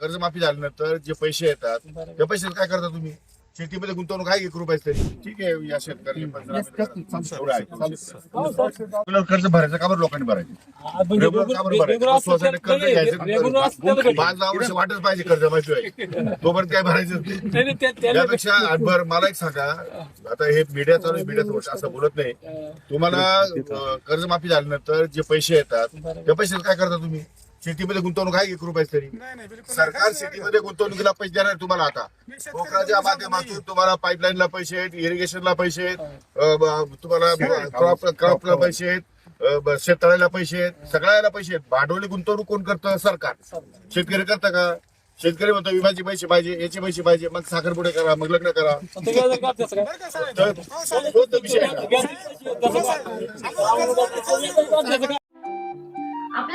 कर्जमाफी झाल्यानंतर जे पैसे येतात. त्या पैशात काय करता तुम्ही? शेतीमध्ये गुंतवणूक आहे एक रुपये तरी? ठीक आहे या. तुला कर्ज भरायचं का बरं लोकांनी भरायचं? म्हणजे रेग्युलर का बरं भरायचं? सोसायटी कर्ज घ्यायचं वर्ष वाटच पाहिजे कर्ज माहिती आहे तोपर्यंत काय भरायचं? त्यापेक्षा बरं मला एक सांगा. आता हे मीडिया चालू आहे मीडिया समोर असं बोलत नाही. तुम्हाला कर्जमाफी झाल्यानंतर जे पैसे येतात त्या पैशात काय करता तुम्ही? शेतीमध्ये गुंतवणूक आहे एक रुपये तरी सरकार शेतीमध्ये गुंतवणुकीला पैसे देणार आहे तुम्हाला आता पोखराच्या माध्यमातून तुम्हाला पाईपलाईनला पैसे आहेत इरिगेशनला पैसे आहेत अं, ब- तुम्हाला क्रॉप क्रॉपला पैसे आहेत अं, ब- शेततळ्याला पैसे आहेत सगळ्याला पैसे आहेत भांडवली गुंतवणूक कोण करतं सरकार शेतकरी करता का शेतकरी म्हणतो विम्याचे पैसे पाहिजे याचे पैसे पाहिजे मग साखरपुडे करा मग लग्न करा तर तो तो विषय आहे ना. आपल्या